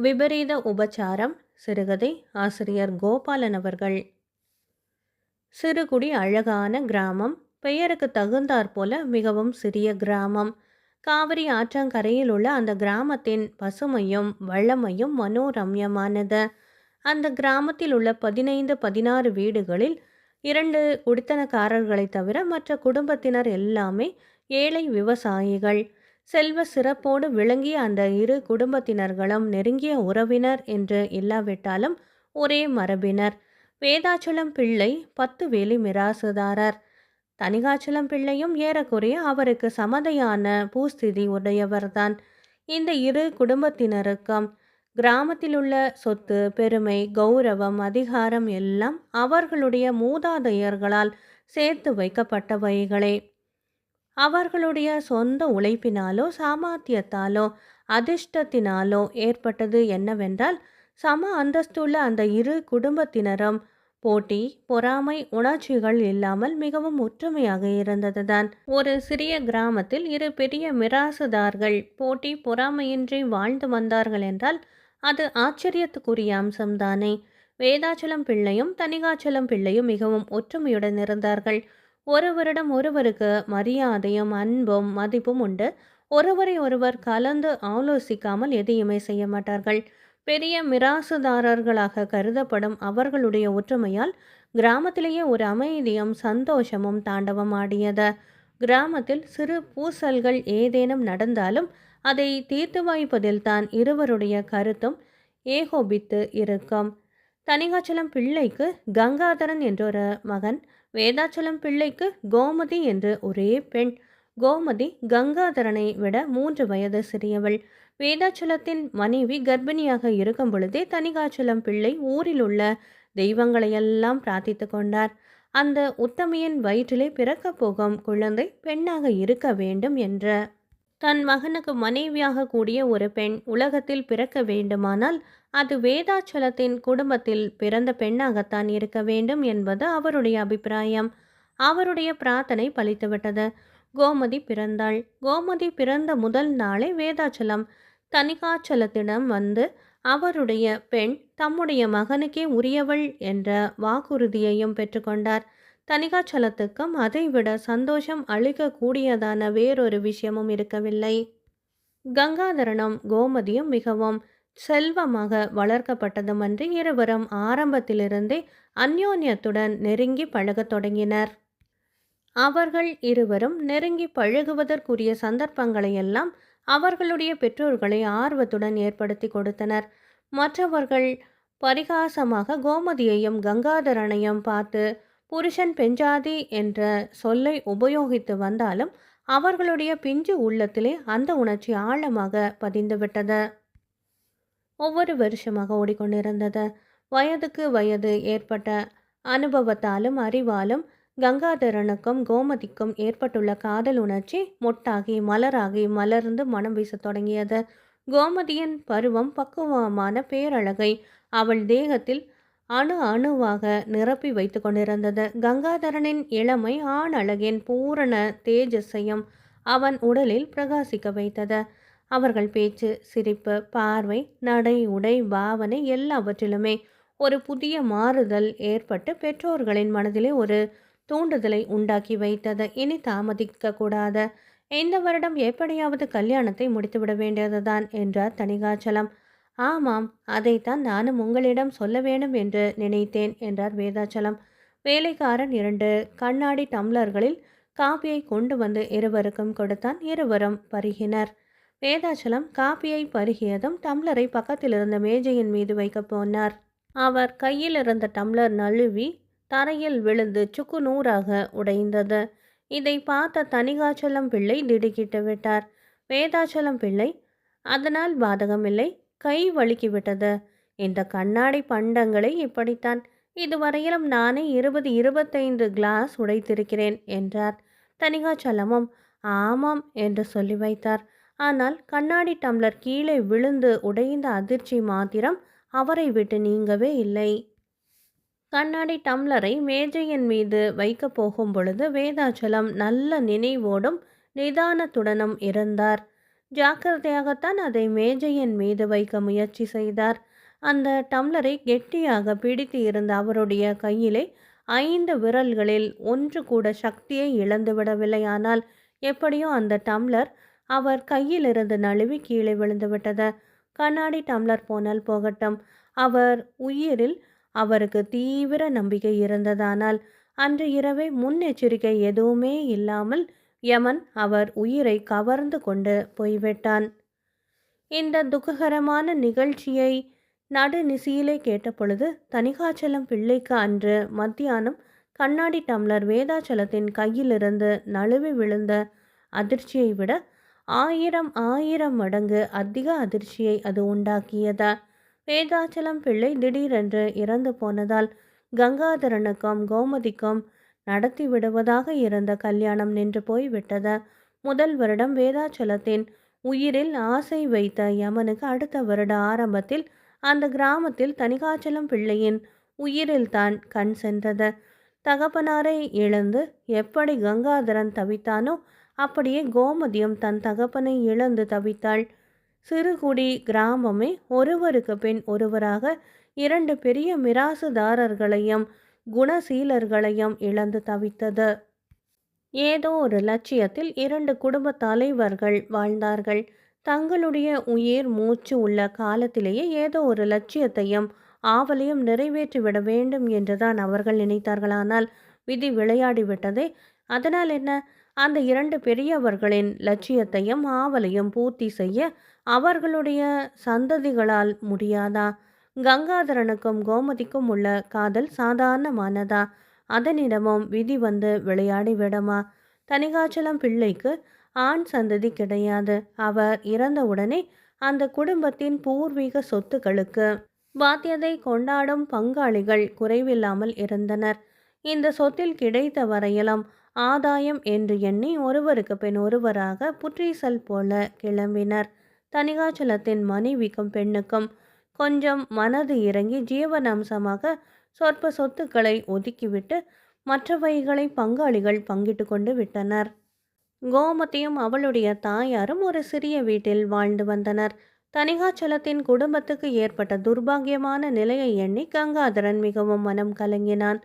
விபரீத உபச்சாரம் சிறுகதை ஆசிரியர் கோபாலன் அவர்கள். சிறுகுடி அழகான கிராமம் பெயருக்கு தகுந்தாற் போல மிகவும் சிறிய கிராமம். காவிரி ஆற்றங்கரையில் உள்ள அந்த கிராமத்தின் பசுமையும் வளமையும் மனோரம்யமானது. அந்த கிராமத்தில் உள்ள பதினைந்து பதினாறு வீடுகளில் இரண்டு குடித்தனக்காரர்களை தவிர மற்ற குடும்பத்தினர் எல்லாமே ஏழை விவசாயிகள். செல்வ சிறப்போடு விளங்கிய அந்த இரு குடும்பத்தினர்களும் நெருங்கிய உறவினர் என்று இல்லாவிட்டாலும் ஒரே மரபினர். வேதாச்சலம் பிள்ளை பத்து வேலி மிராசுதாரர். தனிகாச்சலம் பிள்ளையும் ஏறக்குறைய அவருக்கு சமதையான பூஸ்திதி உடையவர்தான். இந்த இரு குடும்பத்தினருக்கும் கிராமத்தில் உள்ள சொத்து பெருமை கௌரவம் அதிகாரம் எல்லாம் அவர்களுடைய மூதாதையர்களால் சேர்த்து வைக்கப்பட்டவைகளே. அவர்களுடைய சொந்த உழைப்பினாலோ சாமர்த்தியத்தாலோ அதிர்ஷ்டத்தினாலோ ஏற்பட்டது என்னவென்றால் சம அந்தஸ்துள்ள அந்த இரு குடும்பத்தினரும் போட்டி பொறாமை உணர்ச்சிகள் இல்லாமல் மிகவும் ஒற்றுமையாக இருந்ததுதான். ஒரு சிறிய கிராமத்தில் இரு பெரிய மிராசுதார்கள் போட்டி பொறாமையின்றி வாழ்ந்து வந்தார்கள் என்றால் அது ஆச்சரியத்துக்குரிய அம்சம்தானே. வேதாச்சலம் பிள்ளையும் தனிகாச்சலம் பிள்ளையும் மிகவும் ஒற்றுமையுடன் இருந்தார்கள். ஒருவரிடம் ஒருவருக்கு மரியாதையும் அன்பும் மதிப்பும் உண்டு. ஒருவரை ஒருவர் கலந்து ஆலோசிக்காமல் எதையுமே செய்ய மாட்டார்கள். பெரிய மிராசுதாரர்களாக கருதப்படும் அவர்களுடைய ஒற்றுமையால் கிராமத்திலேயே ஒரு அமைதியும் சந்தோஷமும் தாண்டவம் ஆடியது. கிராமத்தில் சிறு பூசல்கள் ஏதேனும் நடந்தாலும் அதை தீர்த்து வாய்ப்பதில் தான் இருவருடைய கருத்தும் ஏகோபித்து இருக்கும். தனிகாச்சலம் பிள்ளைக்கு கங்காதரன் என்றொரு மகன் வேதாச்சலம் பிள்ளைக்கு கோமதி என்று ஒரே பெண். கோமதி கங்காதரனை விட மூன்று வயது சிறியவள். வேதாச்சலத்தின் மனைவி கர்ப்பிணியாக இருக்கும் பொழுதே தனிகாச்சலம் பிள்ளை ஊரில் உள்ள தெய்வங்களையெல்லாம் பிரார்த்தித்து கொண்டார். அந்த உத்தமையின் வயிற்றிலே பிறக்கப் போகும் குழந்தை பெண்ணாக இருக்க வேண்டும் என்ற. தன் மகனுக்கு மனைவியாக கூடிய ஒரு பெண் உலகத்தில் பிறக்க வேண்டுமானால் அது வேதாச்சலத்தின் குடும்பத்தில் பிறந்த பெண்ணாகத்தான் இருக்க வேண்டும் என்பது அவருடைய அபிப்பிராயம். அவருடைய பிரார்த்தனை பலித்துவிட்டது. கோமதி பிறந்தாள். கோமதி பிறந்த முதல் நாளே வேதாச்சலம். தனிகாச்சலத்திடம் வந்து அவருடைய பெண் தம்முடைய மகனுக்கே உரியவள் என்ற வாக்குறுதியையும் பெற்றுக்கொண்டார். தனிகாச்சலத்துக்கும் அதைவிட சந்தோஷம் அளிக்கக்கூடியதான வேறொரு விஷயமும் இருக்கவில்லை. கங்காதரனும் கோமதியும் மிகவும் செல்வமாக வளர்க்கப்பட்டதுமன்றி இருவரும் ஆரம்பத்திலிருந்தே அந்யோன்யத்துடன் நெருங்கி பழகத் தொடங்கினர். அவர்கள் இருவரும் நெருங்கி பழகுவதற்குரிய சந்தர்ப்பங்களையெல்லாம் அவர்களுடைய பெற்றோர்களை ஆர்வத்துடன் ஏற்படுத்தி கொடுத்தனர். மற்றவர்கள் பரிகாசமாக கோமதியையும் கங்காதரனையும் பார்த்து புருஷன் பெஞ்சாதி என்ற சொல்லை உபயோகித்து வந்தாலும் அவர்களுடைய பிஞ்சு உள்ளத்திலே அந்த உணர்ச்சி ஆழமாக பதிந்துவிட்டது. ஒவ்வொரு வருஷமாக ஓடிக்கொண்டிருந்தது. வயதுக்கு வயது ஏற்பட்ட அனுபவத்தாலும் அறிவாலும் கங்காதரனுக்கும் கோமதிக்கும் ஏற்பட்டுள்ள காதல் உணர்ச்சி மொட்டாகி மலராகி மலர்ந்து மனம் வீசத் தொடங்கியது. கோமதியின் பருவம் பக்குவமான பேரழகை அவள் தேகத்தில் அணு அணுவாக நிரப்பி வைத்து கொண்டிருந்தது. கங்காதரனின் இளமை ஆண் அழகின் பூரண தேஜஸையும் அவன் உடலில் பிரகாசிக்க வைத்தது. அவர்கள் பேச்சு சிரிப்பு பார்வை நடை உடை பாவனை எல்லாவற்றிலுமே ஒரு புதிய மாறுதல் ஏற்பட்டு பெற்றோர்களின் மனதிலே ஒரு தூண்டுதலை உண்டாக்கி வைத்தது. இனி தாமதிக்க கூடாது இந்த வருடம் எப்படியாவது கல்யாணத்தை முடித்துவிட வேண்டியதுதான் என்றார் தணிகாச்சலம். ஆமாம் அதைத்தான் நானும் உங்களிடம் சொல்ல வேண்டும் என்று நினைத்தேன் என்றார் வேதாச்சலம். வேலைக்காரன் இரண்டு கண்ணாடி டம்ளர்களில் காபியை கொண்டு வந்து இருவருக்கும் கொடுத்தான். இருவரும் பருகினர். வேதாச்சலம் காப்பியை பருகியதும் டம்ளரை பக்கத்தில் இருந்த மேஜையின் மீது வைக்கப் போனார். அவர் கையில் இருந்த டம்ளர் நழுவி தரையில் விழுந்து சுக்கு நூறாக உடைந்தது. இதை பார்த்த தனிகாச்சலம் பிள்ளை திடுக்கிட்டு விட்டார். வேதாச்சலம் பிள்ளை அதனால் பாதகமில்லை கை வழுக்கிவிட்டது இந்த கண்ணாடி பண்டங்களை இப்படித்தான் இதுவரையிலும் நானே இருபது இருபத்தைந்து கிளாஸ் உடைத்திருக்கிறேன் என்றார். தனிகாச்சலமும் ஆமாம் என்று சொல்லி வைத்தார். ஆனால் கண்ணாடி டம்ளர் கீழே விழுந்து உடைந்த அதிர்ச்சி மாத்திரம் அவரை விட்டு நீங்கவே இல்லை. கண்ணாடி டம்ளரை மேஜையின் மீது வைக்கப் போகும் பொழுது வேதாச்சலம் நல்ல நினைவோடும் நிதானத்துடனும் இருந்தார். ஜாக்கிரதையாகத்தான் அதை மேஜையின் மீது வைக்க முயற்சி செய்தார். அந்த டம்ளரை கெட்டியாக பிடித்து இருந்த அவருடைய கையிலே ஐந்து விரல்களில் ஒன்று கூட சக்தியை இழந்துவிடவில்லையானால் எப்படியோ அந்த டம்ளர் அவர் கையிலிருந்து நழுவி கீழே விழுந்துவிட்டது. கண்ணாடி டம்ளர் போனால் போகட்டும். அவர் உயிரில் அவருக்கு தீவிர நம்பிக்கை இருந்ததானால் அன்று இரவே முன்னெச்சரிக்கை எதுவுமே இல்லாமல் யமன் அவர் உயிரை கவர்ந்து கொண்டு போய்விட்டான். இந்த துக்ககரமான நிகழ்ச்சியை நடுநிசியிலே கேட்டபொழுது தனிகாச்சலம் பிள்ளைக்கு அன்று மத்தியானம் கண்ணாடி டம்ளர் வேதாச்சலத்தின் கையிலிருந்து நழுவி விழுந்த அதிர்ச்சியை விட ஆயிரம் ஆயிரம் மடங்கு அதிக அதிர்ச்சியை அது உண்டாக்கியதா. வேதாச்சலம் பிள்ளை திடீரென்று இறந்து போனதால் கங்காதரனுக்கும் கோமதிக்கும் நடத்தி விடுவதாக இருந்த கல்யாணம் நின்று போய்விட்டது. முதல் வருடம் வேதாச்சலத்தின் உயிரில் ஆசை வைத்த யமனுக்கு அடுத்த வருட ஆரம்பத்தில் அந்த கிராமத்தில் தனிகாச்சலம் பிள்ளையின் உயிரில் தான் கண் சென்றது. தகப்பனாரை இழந்து எப்படி கங்காதரன் தவித்தானோ அப்படியே கோமதியும் தன் தகப்பனை இழந்து தவித்தாள். சிறுகுடி கிராமமே ஒருவருக்கு பின் ஒருவராக இரண்டு பெரிய மிராசுதாரர்களையும் குணசீலர்களையும் இழந்து தவித்தது. ஏதோ ஒரு லட்சியத்தில் இரண்டு குடும்ப தலைவர்கள் வாழ்ந்தார்கள். தங்களுடைய உயிர் மூச்சு உள்ள காலத்திலேயே ஏதோ ஒரு லட்சியத்தையும் ஆவலையும் நிறைவேற்றிவிட வேண்டும் என்றுதான் அவர்கள் நினைத்தார்களானால் விதி விளையாடிவிட்டதே. அதனால் என்ன? அந்த இரண்டு பெரியவர்களின் லட்சியத்தையும் ஆவலையும் பூர்த்தி செய்ய அவர்களுடைய சந்ததிகளால் முடியாதா? கங்காதரனுக்கும் கோமதிக்கும் உள்ள காதல் சாதாரணமானதா? அதனிடமும் விதி வந்து விளையாடி விடமா? தனிகாச்சலம் பிள்ளைக்கு ஆண் சந்ததி கிடையாது. அவர் இறந்தவுடனே அந்த குடும்பத்தின் பூர்வீக சொத்துக்களுக்கு பாத்தியதை கொண்டாடும் பங்காளிகள் குறைவில்லாமல் இருந்தனர். இந்த சொத்தில் கிடைத்த வரையிலும் ஆதாயம் என்று எண்ணி ஒருவருக்கு பெண் ஒருவராக புற்றீசல் போல கிளம்பினர். தனிகாச்சலத்தின் மனைவிக்கும் பெண்ணுக்கும் கொஞ்சம் மனது இறங்கி ஜீவனம்சமாக சொற்ப சொத்துக்களை ஒதுக்கிவிட்டு மற்றவைகளை பங்காளிகள் பங்கிட்டு கொண்டு விட்டனர். கோமதியும் அவளுடைய தாயாரும் ஒரு சிறிய வீட்டில் வாழ்ந்து வந்தனர். தனிகாச்சலத்தின் குடும்பத்துக்கு ஏற்பட்ட துர்பாகியமான நிலையை எண்ணி கங்காதரன் மிகவும் மனம் கலங்கினான்.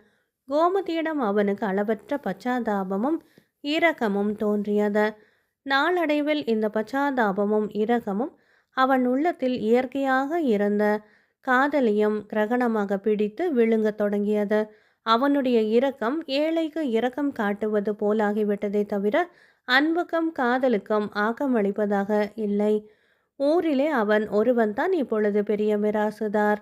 கோமதியிடம் அவனுக்கு அளவற்ற பச்சாதாபமும் இரக்கமும் தோன்றியது. நாளடைவில் இந்த பச்சாதாபமும் இரக்கமும் அவன் உள்ளத்தில் இயற்கையாக இருந்த காதலியும் கிரகணமாக பிடித்து விழுங்கத் தொடங்கியது. அவனுடைய இரக்கம் ஏழைக்கு இரக்கம் காட்டுவது போலாகிவிட்டதே தவிர அன்புக்கும் காதலுக்கும் ஆக்கமளிப்பதாக இல்லை. ஊரிலே அவன் ஒருவன்தான் இப்பொழுது பெரிய மிராசுதார்.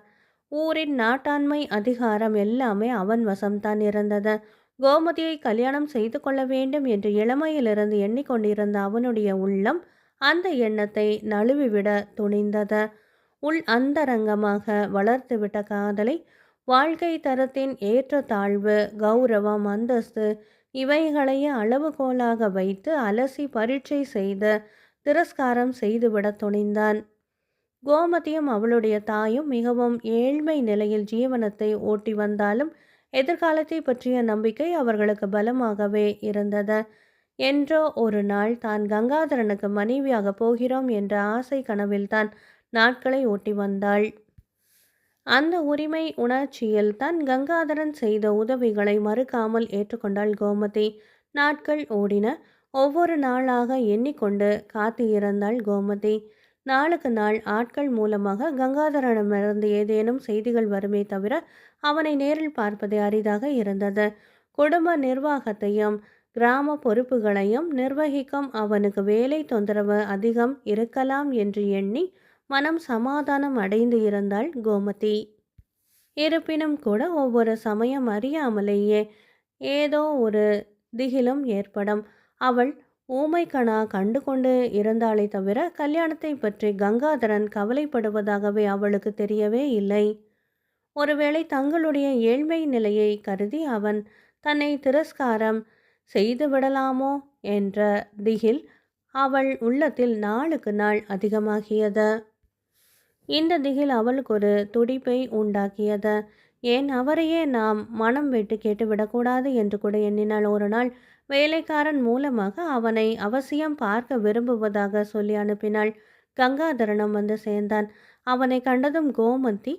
ஊரின் நாட்டாண்மை அதிகாரம் எல்லாமே அவன் வசம்தான் இருந்தது. கோமதியை கல்யாணம் செய்து கொள்ள வேண்டும் என்று இளமையிலிருந்து எண்ணிக்கொண்டிருந்த அவனுடைய உள்ளம் அந்த எண்ணத்தை நழுவிவிட துணிந்தது. உள் அந்தரங்கமாக வளர்த்துவிட்ட காதலை வாழ்க்கை தரத்தின் ஏற்றத்தாழ்வு கௌரவம் அந்தஸ்து இவைகளையே அளவுகோலாக வைத்து அலசி பரீட்சை செய்து திரஸ்காரம் செய்துவிட துணிந்தான். கோமதியும் அவளுடைய தாயும் மிகவும் ஏழ்மை நிலையில் ஜீவனத்தை ஓட்டி வந்தாலும் எதிர்காலத்தை பற்றிய நம்பிக்கை அவர்களுக்கு பலமாகவே இருந்தது. என்றோ ஒரு நாள் தான் கங்காதரனுக்கு மனைவியாக போகிறோம் என்ற ஆசை கனவில்தான் நாட்களை ஓட்டி வந்தாள். அந்த உரிமை உணர்ச்சியில் தான் கங்காதரன் செய்த உதவிகளை மறுக்காமல் ஏற்றுக்கொண்டாள் கோமதி. நாட்கள் ஓடின. ஒவ்வொரு நாளாக எண்ணிக்கொண்டு காத்து இருந்தாள் கோமதி. நாளுக்கு நாள் ஆட்கள் மூலமாக கங்காதரனிடமிருந்து ஏதேனும் செய்திகள் வருமே தவிர அவனை நேரில் பார்ப்பது அரிதாக இருந்தது. குடும்ப நிர்வாகத்தையும் கிராம பொறுப்புகளையும் நிர்வகிக்கும் அவனுக்கு வேலை தொந்தரவு அதிகம் இருக்கலாம் என்று எண்ணி மனம் சமாதானம் அடைந்து இருந்தாள் கோமதி. இருப்பினும் கூட ஒவ்வொரு சமயம் அறியாமலேயே ஏதோ ஒரு திகிலும் ஏற்படும். அவள் ஊமைக்கணா கண்டு கொண்டு இருந்தாளே தவிர கல்யாணத்தை பற்றி கங்காதரன் கவலைப்படுவதாகவே அவளுக்கு தெரியவே இல்லை. ஒருவேளை தங்களுடைய ஏழ்மை நிலையை கருதி அவன் தன்னை திரஸ்காரம் செய்து விடலாமோ என்ற திகில் அவள் உள்ளத்தில் நாளுக்கு நாள் அதிகமாகியது. இந்த திகில் அவளுக்கு ஒரு துடிப்பை உண்டாக்கியது. ஏன் அவரையே நாம் மனம் விட்டு கேட்டுவிடக்கூடாது என்று கூட எண்ணினாள் ஒரு நாள் வேலைக்காரன் மூலமாக அவனை அவசியம் பார்க்க விரும்புவதாக சொல்லி அனுப்பினாள். கங்காதரனும் வந்து சேர்ந்தான். அவனை கண்டதும் கோமதி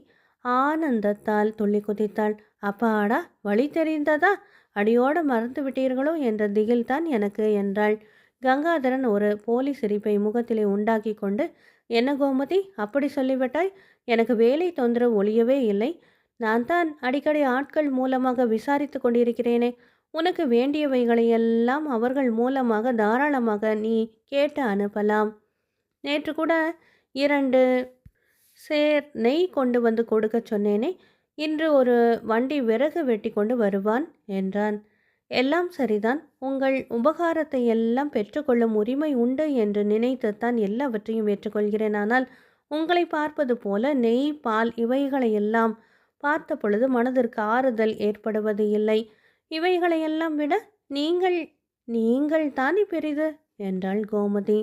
ஆனந்தத்தால் துள்ளி குதித்தாள் அப்பாடா வழி தெரிந்ததா? அடியோடு மறந்து விட்டீர்களோ என்ற திகில்தான் எனக்கு என்றாள். கங்காதரன் ஒரு போலி சிரிப்பை முகத்திலே உண்டாக்கி கொண்டு என்ன கோமதி அப்படி சொல்லிவிட்டாய்? எனக்கு வேலை தொந்தரவு ஒழியவே இல்லை. நான் தான் அடிக்கடி ஆட்கள் மூலமாக விசாரித்து கொண்டிருக்கிறேனே. உனக்கு வேண்டியவைகளையெல்லாம் அவர்கள் மூலமாக தாராளமாக நீ கேட்டு அனுப்பலாம். நேற்று கூட இரண்டு சேர் நெய் கொண்டு வந்து கொடுக்க சொன்னேனே இன்று ஒரு வண்டி விறகு வெட்டி கொண்டு வருவான் என்றான். எல்லாம் சரிதான் உங்கள் உபகாரத்தை எல்லாம் பெற்றுக்கொள்ளும் உரிமை உண்டு என்று நினைத்துத்தான் எல்லாவற்றையும் ஏற்றுக்கொள்கிறேன். ஆனால் உங்களை பார்ப்பது போல நெய் பால் இவைகளையெல்லாம் பார்த்த பொழுது மனதிற்கு ஆறுதல் ஏற்படுவது இல்லை இவைகளையெல்லாம் விட நீங்கள் நீங்கள் தானே பெரிது? என்றாள் கோமதி.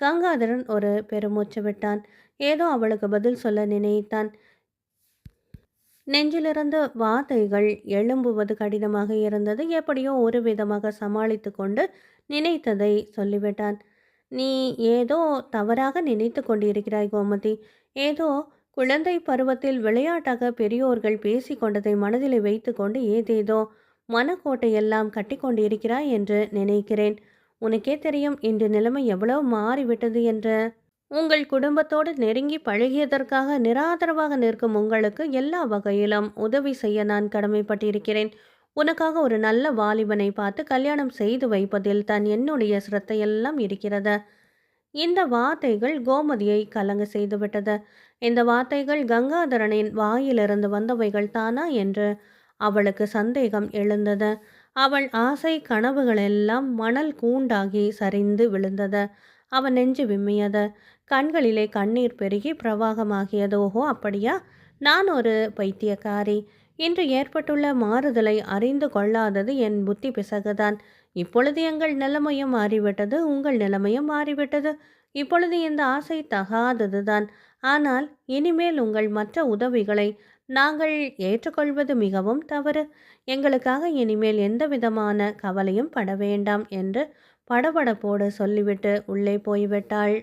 கங்காதரன் ஒரு பெருமூச்சு விட்டான். ஏதோ அவளுக்கு பதில் சொல்ல நினைத்தான். நெஞ்சிலிருந்து வார்த்தைகள் எழும்புவது கடினமாக இருந்தது. எப்படியோ ஒரு விதமாக சமாளித்து கொண்டு நினைத்ததை சொல்லிவிட்டான். நீ ஏதோ தவறாக நினைத்து கொண்டிருக்கிறாய் கோமதி. ஏதோ குழந்தை பருவத்தில் விளையாட்டாக பெரியோர்கள் பேசிக்கொண்டதை மனதில் மனதில் வைத்துக்கொண்டு ஏதேதோ மனக்கோட்டையெல்லாம் கட்டி கொண்டிருக்கிறாய் என்று நினைக்கிறேன். உனக்கே தெரியும் இன்று நிலைமை எவ்வளவு மாறிவிட்டது என்று. உங்கள் குடும்பத்தோடு நெருங்கி பழகியதற்காக நிராதரவாக நிற்கும் உங்களுக்கு எல்லா வகையிலும் உதவி செய்ய நான் கடமைப்பட்டிருக்கிறேன். உனக்காக ஒரு நல்ல வாலிபனை பார்த்து கல்யாணம் செய்து வைப்பதில் தான் என்னுடைய சிரத்தையெல்லாம் இருக்கிறது. இந்த வார்த்தைகள் கோமதியை கலங்க செய்துவிட்டது. இந்த வார்த்தைகள் கங்காதரனின் வாயிலிருந்து வந்தவைகள் தானா என்று அவளுக்கு சந்தேகம் எழுந்தது. அவள் ஆசை கனவுகளெல்லாம் மணல் கூண்டாகி சரிந்து விழுந்தது. அவன் நெஞ்சு விம்மியது. கண்களிலே கண்ணீர் பெருகி பிரவாகமாகியதோஹோ அப்படியா? நான் ஒரு பைத்தியக்காரி. இன்று ஏற்பட்டுள்ள மாறுதலை அறிந்து கொள்ளாதது என் புத்தி பிசகுதான். இப்பொழுது எங்கள் நிலைமையும் மாறிவிட்டது உங்கள் நிலைமையும் மாறிவிட்டது. இப்பொழுது இந்த ஆசை தகாததுதான். ஆனால் இனிமேல் உங்கள் மற்ற உதவிகளை நாங்கள் ஏற்றுக்கொள்வது மிகவும் தவறு. எங்களுக்காக இனிமேல் எந்த விதமான கவலையும் பட வேண்டாம் என்று படபடப்போடு சொல்லிவிட்டு உள்ளே போய்விட்டாள்.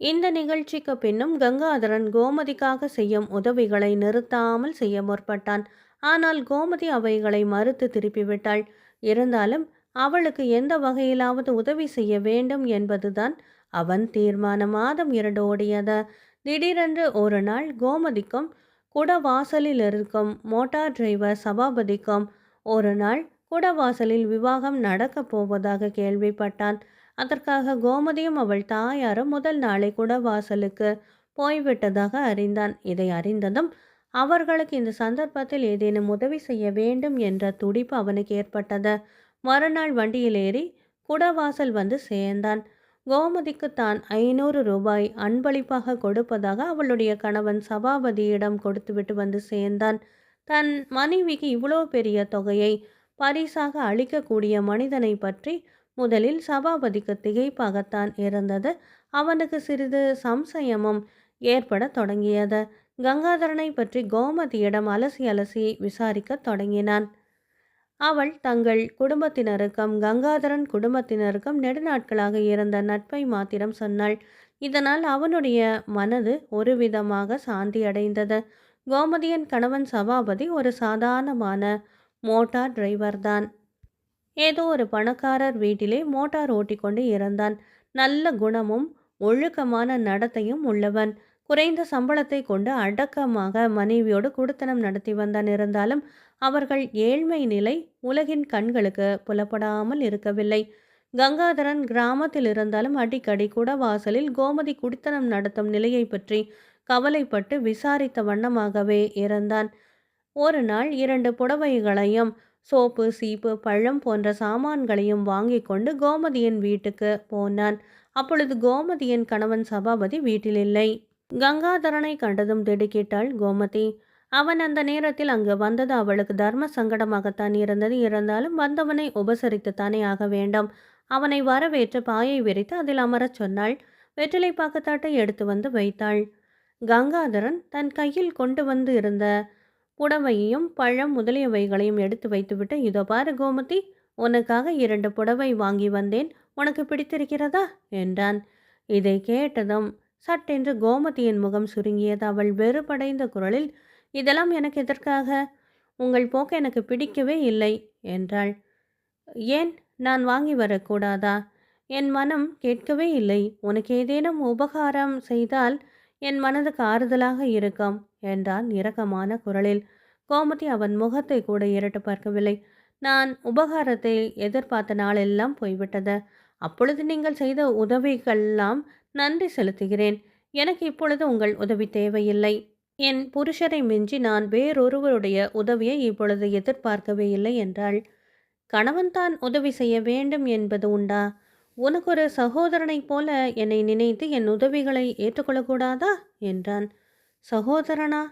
இந்த நிகழ்ச்சிக்கு பின்னும் கங்காதரன் கோமதிக்காக செய்யும் உதவிகளை நிறுத்தாமல் செய்ய முற்பட்டான். ஆனால் கோமதி அவைகளை மறுத்து திருப்பிவிட்டாள். இருந்தாலும் அவளுக்கு எந்த வகையிலாவது உதவி செய்ய வேண்டும் என்பதுதான் அவன் தீர்மானம். மாதம் இரண்டு ஓடியத. திடீரென்று ஒரு நாள் கோமதிக்கும் குடவாசலில் இருக்கும் மோட்டார் டிரைவர் சபாபதிக்கும் ஒரு நாள் குடவாசலில் விவாகம் நடக்கப் போவதாக கேள்விப்பட்டான். அதற்காக கோமதியும் அவள் தாயாரும் முதல் நாளை குடவாசலுக்கு போய்விட்டதாக அறிந்தான். இதை அறிந்ததும் அவர்களுக்கு இந்த சந்தர்ப்பத்தில் ஏதேனும் உதவி செய்ய வேண்டும் என்ற துடிப்பு அவனுக்கு ஏற்பட்டது. மறுநாள் வண்டியில் ஏறி குடவாசல் வந்து சேர்ந்தான். கோமதிக்கு தான் ஐநூறு ரூபாய் அன்பளிப்பாக கொடுப்பதாக அவளுடைய கணவன் சபாபதியிடம் கொடுத்துவிட்டு வந்து சேர்ந்தான். தன் மனைவிக்கு இவ்வளோ பெரிய தொகையை பரிசாக அளிக்கக்கூடிய மனிதனை பற்றி முதலில் சபாபதிக்கு திகைப்பாகத்தான் இருந்தது. அவனுக்கு சிறிது சம்சயமும் ஏற்பட தொடங்கியது. கங்காதரனை பற்றி கோமதியிடம் அலசி அலசி விசாரிக்க தொடங்கினான். அவள் தங்கள் குடும்பத்தினருக்கும் கங்காதரன் குடும்பத்தினருக்கும் நெடுநாட்களாக இருந்த நட்பை மாத்திரம் சொன்னாள். இதனால் அவனுடைய மனது ஒரு விதமாக சாந்தி அடைந்தது கோமதியின் கணவன் சபாபதி ஒரு சாதாரணமான மோட்டார் டிரைவர் தான். ஏதோ ஒரு பணக்காரர் வீட்டிலே மோட்டார் ஓட்டிக்கொண்டு இருந்தான். நல்ல குணமும் ஒழுக்கமான நடத்தையும் உள்ளவன். குறைந்த சம்பளத்தை கொண்டு அடக்கமாக மனைவியோடு குடுத்தனம் நடத்தி வந்தான் இருந்தாலும் அவர்கள் ஏழ்மை நிலை உலகின் கண்களுக்கு புலப்படாமல் இருக்கவில்லை. கங்காதரன் கிராமத்தில் இருந்தாலும் அடிக்கடி கூட வாசலில் கோமதி குடித்தனம் நடத்தும் நிலையை பற்றி கவலைப்பட்டு விசாரித்த வண்ணமாகவே இருந்தான். ஒரு நாள் இரண்டு புடவைகளையும் சோப்பு சீப்பு பழம் போன்ற சாமான்களையும் வாங்கி கொண்டு கோமதியின் வீட்டுக்கு போனான். அப்பொழுது கோமதியின் கணவன் சபாபதி வீட்டில் இல்லை. கங்காதரனை கண்டதும் திடுக்கிட்டாள் கோமதி. அவன் அந்த நேரத்தில் அங்கு வந்தது அவளுக்கு தர்ம சங்கடமாகத்தான் இருந்தது. இருந்தாலும் வந்தவனை உபசரித்துத்தானே ஆக வேண்டும். அவனை வரவேற்று பாயை விரித்து அதில் அமரச் சொன்னாள். வெற்றிலை பாக்கத்தாட்டை எடுத்து வந்து வைத்தாள். கங்காதரன் தன் கையில் கொண்டு வந்து இருந்த புடவையையும் பழம் முதலியவைகளையும் எடுத்து வைத்துவிட்டு இதோ பாரு கோமதி உனக்காக இரண்டு புடவை வாங்கி வந்தேன். உனக்கு பிடித்திருக்கிறதா? என்றான். இதை கேட்டதும் சட்டென்று கோமதியின் முகம் சுருங்கியது. அவள் வெறுப்படைந்த குரலில் இதெல்லாம் எனக்கு எதற்காக? உங்கள் போக்கு எனக்கு பிடிக்கவே இல்லை என்றாள். ஏன்? நான் வாங்கி வரக்கூடாதா? என் மனம் கேட்கவே இல்லை. உனக்கு ஏதேனும் உபகாரம் செய்தால் என் மனதுக்கு ஆறுதலாக இருக்கும் என்றான் இரக்கமான குரலில். கோமதி அவன் முகத்தை கூட இரட்டு பார்க்கவில்லை. நான் உபகாரத்தை எதிர்பார்த்த நாளெல்லாம் போய்விட்டது. அப்பொழுது நீங்கள் செய்த உதவிகளெல்லாம் நன்றி செலுத்துகிறேன். எனக்கு இப்பொழுது உங்கள் உதவி தேவையில்லை. என் புருஷரை மிஞ்சி நான் வேறொருவருடைய உதவியை இப்பொழுது எதிர்பார்க்கவே இல்லை என்றாள். கணவன் தான் உதவி செய்ய வேண்டும் என்பது உண்டா? உனக்கு ஒரு சகோதரனைப் போல என்னை நினைத்து என் உதவிகளை ஏற்றுக்கொள்ளக்கூடாதா? என்றான். சகோதரனா?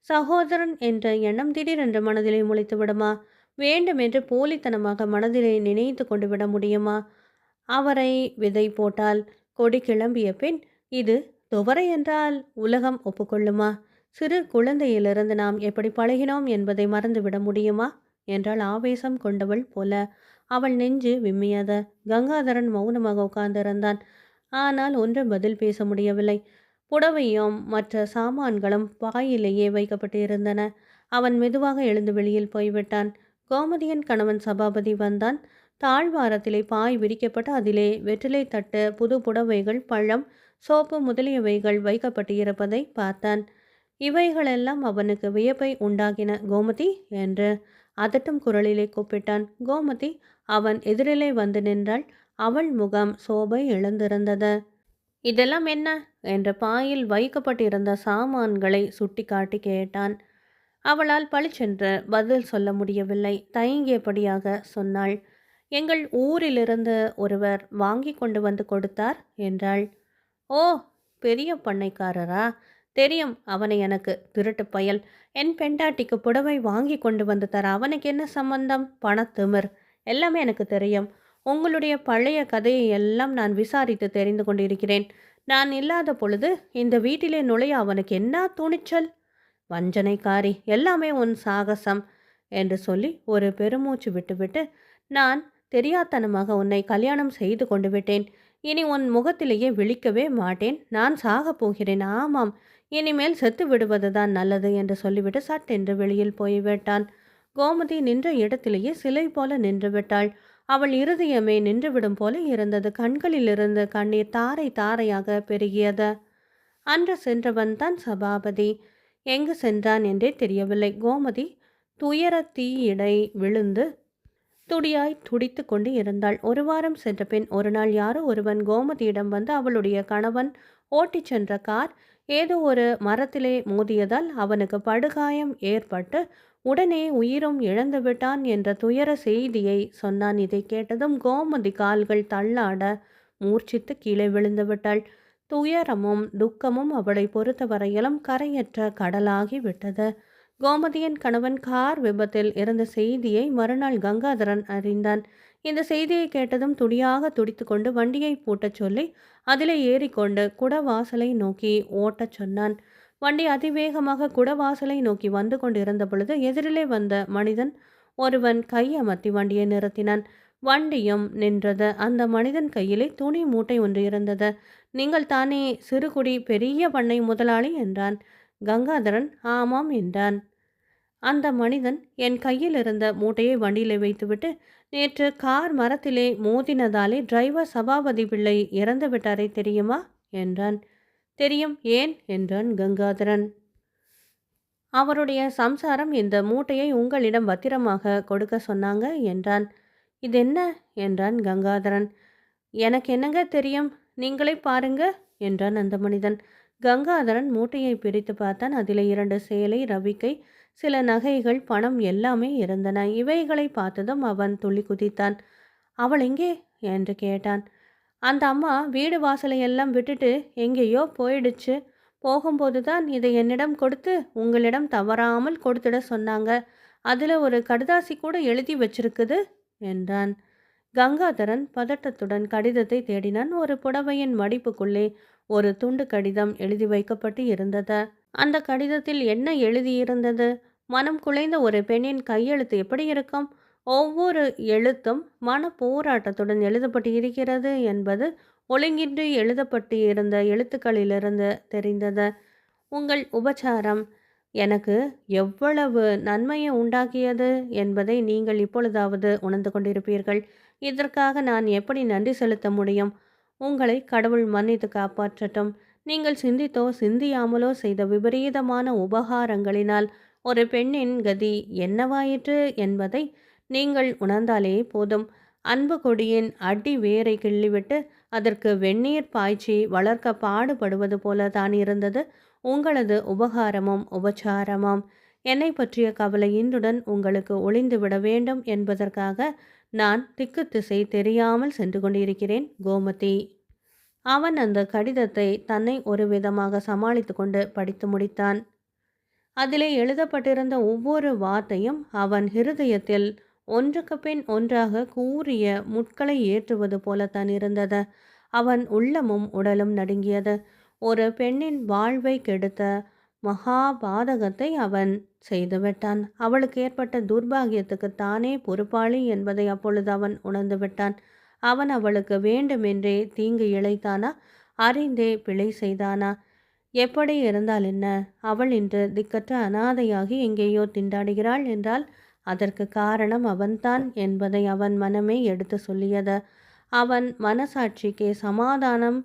சகோதரன் என்ற எண்ணம் திடீரென்று மனதிலே முளைத்து விடுமா? வேண்டுமென்று போலித்தனமாக மனதிலே நினைத்து கொண்டு விட முடியுமா? அவரை விதை போட்டால் கொடி கிளம்பிய பின் இது துவரை என்றால் உலகம் ஒப்புக்கொள்ளுமா? சிறு குழந்தையிலிருந்து நாம் எப்படி பழகினோம் என்பதை மறந்துவிட முடியுமா? என்றால் ஆவேசம் கொண்டவள் போல. அவள் நெஞ்சு விம்மியாத கங்காதரன் மௌனமாக உட்கார்ந்திருந்தான். ஆனால் ஒன்றும் பதில் பேச முடியவில்லை. புடவையும் மற்ற சாமான்களும் பாயிலேயே வைக்கப்பட்டு இருந்தன அவன் மெதுவாக எழுந்து வெளியில் போய்விட்டான். கோமதியின் கணவன் சபாபதி வந்தான். தாழ்வாரத்திலே பாய் விரிக்கப்பட்டு அதிலே வெற்றிலை தட்டு புது புடவைகள் பழம் சோப்பு முதலியவைகள் வைக்கப்பட்டு இருப்பதை பார்த்தான். இவைகளெல்லாம் அவனுக்கு வியப்பை உண்டாகின கோமதி என்று அதட்டும் குரலிலே கூப்பிட்டான். கோமதி அவன் எதிரிலே வந்து நின்றாள் அவள் முகம் சோபை இழந்திருந்தது இதெல்லாம் என்ன? என்ற பாயில் வைக்கப்பட்டிருந்த சாமான்களை சுட்டிக்காட்டி கேட்டான். அவளால் பளிச்சென்று பதில் சொல்ல முடியவில்லை. தயங்கியபடியாக சொன்னாள். எங்கள் ஊரிலிருந்து ஒருவர் வாங்கி கொண்டு வந்து கொடுத்தார் என்றாள். ஓ பெரிய பண்ணைக்காரரா? தெரியும் அவனை எனக்கு. திருட்டு பயல். என் பெண்டாட்டிக்கு புடவை வாங்கி கொண்டு வந்து தர அவனுக்கு என்ன சம்பந்தம்? பணத்திமிர் எல்லாமே எனக்கு தெரியும். உங்களுடைய பழைய கதையை எல்லாம் நான் விசாரித்து தெரிந்து கொண்டிருக்கிறேன். நான் இல்லாத பொழுது இந்த வீட்டிலே நுழைய அவனுக்கு என்ன துணிச்சல்? வஞ்சனைக்காரி. எல்லாமே உன் சாகசம் என்று சொல்லி ஒரு பெருமூச்சு விட்டுவிட்டு நான் தெரியாத்தனமாக உன்னை கல்யாணம் செய்து கொண்டு விட்டேன். இனி உன் முகத்திலேயே விழிக்கவே மாட்டேன். நான் சாகப் போகிறேன். ஆமாம். இனிமேல் செத்து விடுவதுதான் நல்லது என்று சொல்லிவிட்டு சட்டென்று வெளியில் போய்விட்டான் கோமதி நின்ற இடத்திலேயே சிலை போல நின்று விட்டாள். அவள் இருதயமே நின்றுவிடும் போல இருந்தது. கண்களிலிருந்து கண்ணீர் தாரை தாரையாக பெருகியது. அன்று சென்றவன் தான் சபாபதி. எங்கு சென்றான் என்றே தெரியவில்லை. கோமதி துயர தீயிடை விழுந்து துடியாய் துடித்து கொண்டு இருந்தாள். ஒரு வாரம் சென்ற பின் ஒரு நாள் யாரோ ஒருவன் கோமதியிடம் வந்து அவளுடைய கணவன் ஓட்டிச் சென்ற கார் ஏதோ ஒரு மரத்திலே மோதியதால் அவனுக்கு படுகாயம் ஏற்பட்டு உடனே உயிரும் இழந்து விட்டான் என்ற துயர செய்தியை சொன்னான். இதை கேட்டதும் கோமதி கால்கள் தள்ளாட மூர்ச்சித்து கீழே விழுந்து விட்டாள். துயரமும் துக்கமும் அவளை பொறுத்தவரையிலும் கரையற்ற கடலாகி விட்டது. கோமதியின் கணவன் கார் விபத்தில் இறந்த செய்தியை மறுநாள் கங்காதரன் அறிந்தான். இந்த செய்தியை கேட்டதும் துடியாக துடித்து கொண்டு வண்டியை பூட்டச் சொல்லி அதிலே ஏறிக்கொண்டு குடவாசலை நோக்கி ஓட்டச் சொன்னான். வண்டி அதிவேகமாக குடவாசலை நோக்கி வந்து கொண்டிருந்த பொழுது எதிரிலே வந்த மனிதன் ஒருவன் கையமர்த்தி வண்டியை நிறுத்தினான். வண்டியும் நின்றது. அந்த மனிதன் கையிலே துணி மூட்டை ஒன்று இருந்தது. நீங்கள் தானே சிறுகுடி பெரிய பண்ணை முதலாளி? என்றான். கங்காதரன் ஆமாம் என்றான். அந்த மனிதன் என் கையில் இருந்த மூட்டையை வண்டியில் வைத்துவிட்டு நேற்று கார் மரத்திலே மோதினதாலே டிரைவர் சபாபதி பிள்ளை இறந்து விட்டாரே தெரியுமா? என்றான். தெரியும் ஏன்? என்றான் கங்காதரன். அவருடைய சம்சாரம் இந்த மூட்டையை உங்களிடம் பத்திரமாக கொடுக்க சொன்னாங்க என்றான். இது என்ன என்றான் கங்காதரன். எனக்கு என்னங்க தெரியும்? நீங்களே பாருங்க என்றான் அந்த மனிதன். கங்காதரன் மூட்டையை பிரித்து பார்த்தான். அதில் இரண்டு சேலை ரவிக்கை சில நகைகள் பணம் எல்லாமே இருந்தன இவைகளை பார்த்ததும் அவன் துள்ளி குதித்தான். அவள் எங்கே? என்று கேட்டான். அந்த அம்மா வீடு வாசலை எல்லாம் விட்டுட்டு எங்கேயோ போயிடுச்சு. போகும்போது தான் இதை என்னிடம் கொடுத்து உங்களிடம் தவறாமல் கொடுத்துட சொன்னாங்க. அதில் ஒரு கடுதாசி கூட எழுதி வச்சிருக்குது என்றான். கங்காதரன் பதட்டத்துடன் கடிதத்தை தேடினான். ஒரு புடவையின் மடிப்புக்குள்ளே ஒரு துண்டு கடிதம் எழுதி வைக்கப்பட்டு இருந்தது. அந்த கடிதத்தில் என்ன எழுதியிருந்தது? மனம் குலைந்த ஒரு பெண்ணின் கையெழுத்து எப்படி இருக்கும்? ஒவ்வொரு எழுத்தும் மன போராட்டத்துடன் எழுதப்பட்டு இருக்கிறது என்பது ஒழுங்கின்றி எழுதப்பட்டு இருந்த எழுத்துக்களிலிருந்து தெரிந்தது. உங்கள் உபச்சாரம் எனக்கு எவ்வளவு நன்மையை உண்டாக்கியது? என்பதை நீங்கள் இப்பொழுதாவது உணர்ந்து கொண்டிருப்பீர்கள். இதற்காக நான் எப்படி நன்றி செலுத்த முடியும்? உங்களை கடவுள் மன்னித்து காப்பாற்றட்டும். நீங்கள் சிந்தித்தோ சிந்தியாமலோ செய்த விபரீதமான உபகாரங்களினால் ஒரு பெண்ணின் கதி என்னவாயிற்று என்பதை நீங்கள் உணர்ந்தாலே போதும். அன்பு கொடியின் அடி வேரை கிள்ளிவிட்டு அதற்கு வெந்நீர் பாய்ச்சி வளர்க்க பாடுபடுவது போல தான் இருந்தது. உங்களது உபகாரமும் உபச்சாரமும். என்னை பற்றிய கவலை இன்றுடன் உங்களுக்கு ஒளிந்துவிட வேண்டும் என்பதற்காக நான் திக்கு திசை தெரியாமல் சென்று கொண்டிருக்கிறேன் கோமதி. அவன் அந்த கடிதத்தை தன்னை ஒரு விதமாக சமாளித்து கொண்டு படித்து முடித்தான். அதிலே எழுதப்பட்டிருந்த ஒவ்வொரு வார்த்தையும் அவன் ஹிருதயத்தில் ஒன்றுக்கு பின் ஒன்றாக கூறிய முட்களை ஏற்றுவது போலத்தான் இருந்தது. அவன் உள்ளமும் உடலும் நடுங்கியது. ஒரு பெண்ணின் வாழ்வை கெடுத்த மகாபாதகத்தை அவன் செய்துவிட்டான் அவளுக்கு ஏற்பட்ட துர்பாகியத்துக்கு தானே பொறுப்பாளி என்பதை அப்பொழுது அவன் உணர்ந்து விட்டான். அவன் அவளுக்கு வேண்டுமென்றே தீங்கு இழைத்தானா? அறிந்தே பிழை செய்தானா? எப்படி இருந்தால் என்ன? அவள் இன்று திக்கற்ற அனாதையாகி எங்கேயோ திண்டாடுகிறாள் என்றால் அதற்கு காரணம் அவன்தான் என்பதை அவன் மனமே எடுத்து சொல்லியது. அவன் மனசாட்சிக்கு சமாதானம்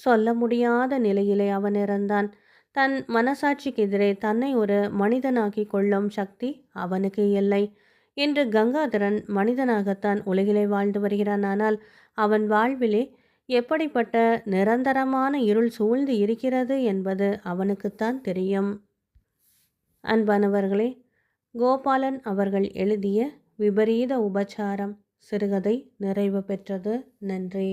சொல்ல முடியாத நிலையிலே அவன் இருந்தான் தன் மனசாட்சிக்கு எதிரே தன்னை ஒரு மனிதனாக்கி கொள்ளும் சக்தி அவனுக்கு இல்லை. இன்று கங்காதரன் மனிதனாகத்தான் உலகிலே வாழ்ந்து வருகிறான். ஆனால் அவன் வாழ்விலே எப்படிப்பட்ட நிரந்தரமான இருள் சூழ்ந்து இருக்கிறது என்பது அவனுக்குத்தான் தெரியும். அன்பானவர்களே கோபாலன் அவர்கள் எழுதிய விபரீத உபச்சாரம் சிறுகதை நிறைவு பெற்றது. நன்றி.